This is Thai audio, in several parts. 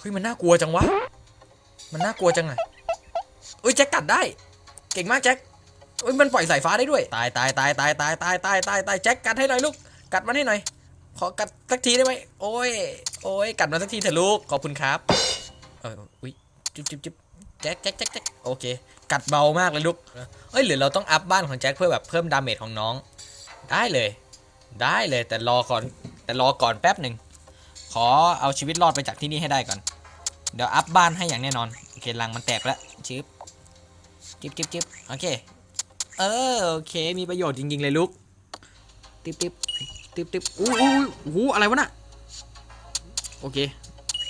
เฮ้ยมันน่ากลัวจังวะ มันน่ากลัวจังอะเอ้ยแจ็คกัดได้ เก่งมากแจ็คเอ้ยมันปล่อยสายฟ้าได้ด้วย ตายตายตายตายตายตายตายตายตายแจ็คกัดให้หน่อยลูก กัดมันให้หน่อย ขอกัดสักทีได้ไหมโอ้ย โอ้ยกัดมาสักทีเถอะลูก ขอบคุณครับ เอออุ้ยจิ๊บจิ๊บจิ๊บแจ็คแจ็คแจ็คแจ็คโอเค กัดเบามากเลยลูก เอ้ยหรือเราต้องอัพบ้านของแจ็คเพื่อแบบเพิ่มดาเมจของน้อง ได้เลย ได้เลยแต่รอก่อนแต่รอก่อนแป๊บหนึ่ง ขอเอาชีวิตรอดไปจากที่นี่ให้ได้ก่อน เดี๋ยวอัพบ้านให้อย่างแน่นอน โอเครังมันแตกแล้วชิบจิบจิบจิบโอเค เออโอเค มีประโยชน์จริง ๆ เลยลูกติ๊บติ๊บติ๊บติ๊บอู้อู้อู้หูอะไรวะน่ะ โอเค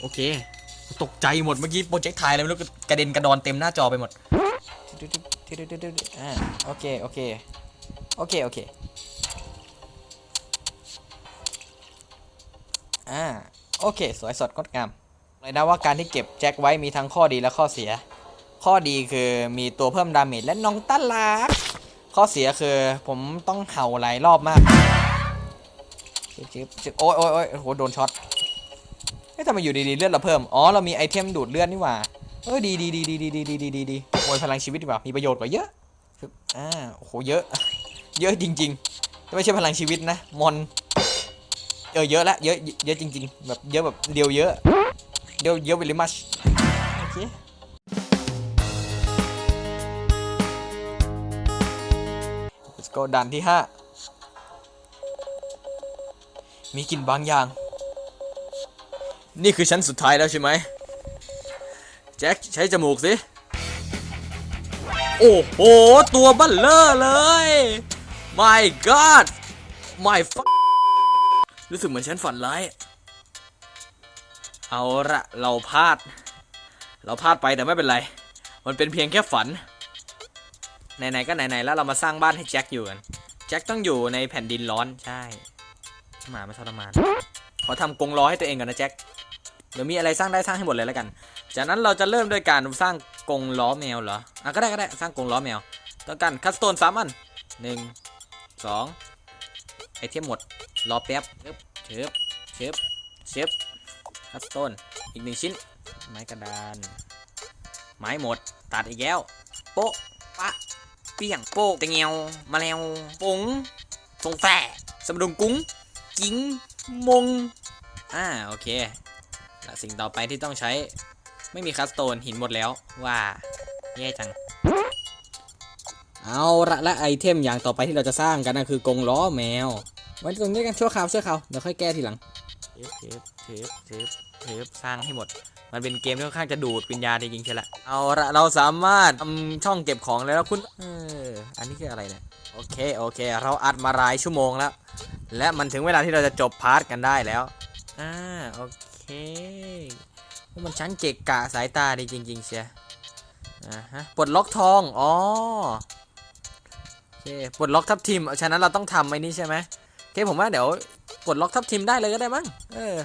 โอเค ตกใจหมดเมื่อกี้โปรเจกต์ถ่ายอะไรไม่รู้กระเด็นกระดอนเต็มหน้าจอไปหมดอ่าโอเค โอเค โอเค โอเค อ่าโอเค สวยสดงดงามเลยนะว่าการที่เก็บแจ็คไว้มีทั้งข้อดีและข้อเสีย ข้อดีคือมีตัวเพิ่มดาเมจและน้องต้าลักข้อเสียคือผมต้องเห่าหลายรอบมากจิ๊บจิ๊บโอ้ยโอ้ยโอ้ยโอ้โหโดนช็อตเฮ้ยทำไมอยู่ดีๆเลือดเราเพิ่ม อ๋อ เรามีไอเทมดูดเลือดนี่หว่า เออดีดีดีดีดีดีดีดีดีดีโอ้ยพลังชีวิตดีกว่า มีประโยชน์กว่าเยอะออ่าโอ้โห เยอะ เยอะจริงๆ ไม่ใช่พลังชีวิตนะ มอน เออเยอะละเยอะเยอะจริง ๆ แบบเยอะแบบเดียวเยอะเดียวเยอะ very much โอเค let's go ดันที่ 5 มีกลิ่นบางอย่าง นี่คือชั้นสุดท้ายแล้วใช่ไหมแจ็คใช้จมูกสิ โอ้โห ตัวบัลเลอร์เลย my god my fuck รู้สึกเหมือนฉันฝันร้าย เอาละเราพลาด เราพลาดไปแต่ไม่เป็นไร มันเป็นเพียงแค่ฝัน ไหนๆก็ไหนๆแล้วเรามาสร้างบ้านให้แจ็คอยู่กัน แจ็คต้องอยู่ในแผ่นดินร้อนใช่ หมามาทรมาน ขอทำกรงล้อให้ตัวเองก่อนนะแจ็ค เดี๋ยวมีอะไรสร้างได้สร้างให้หมดเลยแล้วกัน จากนั้นเราจะเริ่มด้วยการสร้างกรงล้อแมวเหรอ อะก็ได้ก็ได้สร้างกรงล้อแมว ต้องการคัสโตนสามอันหนึ่งสองไอเทมหมด รอแป๊บ เชิบเชิบเชิบเชิบคัสโตนอีกหนึ่งชิ้น ไม้กระดาน ไม้หมด ตัดอีกแล้ว โป๊ะปะเปี้ยงโป๊ะตะเงียวมาแล้วปงทรงแฝสมดุงกุ้งกิ้งมง อ่า โอเค สิ่งต่อไปที่ต้องใช้ ไม่มีคัสโตนหินหมดแล้วว่าแย่จัง เอาละและไอเทมอย่างต่อไปที่เราจะสร้างกันนั่นคือกรงล้อแมว ไว้ตรงนี้กันชั่วคราวชั่วคราวเดี๋ยวค่อยแก้ทีหลังเทปเทปเทปเทปเทปสร้างให้หมด มันเป็นเกมที่ค่อนข้างจะดูดวิญญาณจริงๆใช่ละเอาละเราสามารถทำช่องเก็บของเลยแล้วคุณเอออันนี้คืออะไรเนี่ยโอเคโอเค เราอัดมาหลายชั่วโมงแล้ว และมันถึงเวลาที่เราจะจบพาร์ทกันได้แล้วอ่าโอเคมันชั้นเกะกะสายตาดีจริงๆเชียอ่าฮะปลดล็อกทองอ๋อโอเคปลดล็อกทับทิมฉะนั้นเราต้องทำไอ้นี่ใช่ไหม เคผมว่าเดี๋ยวปลดล็อกทับทิมได้เลยก็ได้มั้งเออ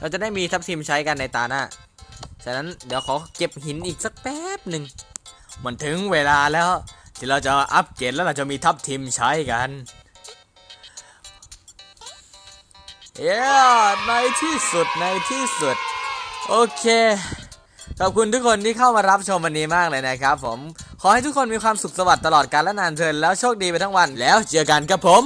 เราจะได้มีทับทิมใช้กันในตาหน้าฉะนั้นเดี๋ยวขอเก็บหินอีกสักแป๊บหนึ่งมันถึงเวลาแล้วที่เราจะอัปเกรดแล้วเราจะมีทับทิมใช้กันเย้ในที่สุดในที่สุด โอเค ขอบคุณทุกคนที่เข้ามารับชมวันนี้มากเลยนะครับผม ขอให้ทุกคนมีความสุขสวัสดิ์ตลอดกาลและนานเทินแล้วโชคดีไปทั้งวันแล้วเจอกันครับผม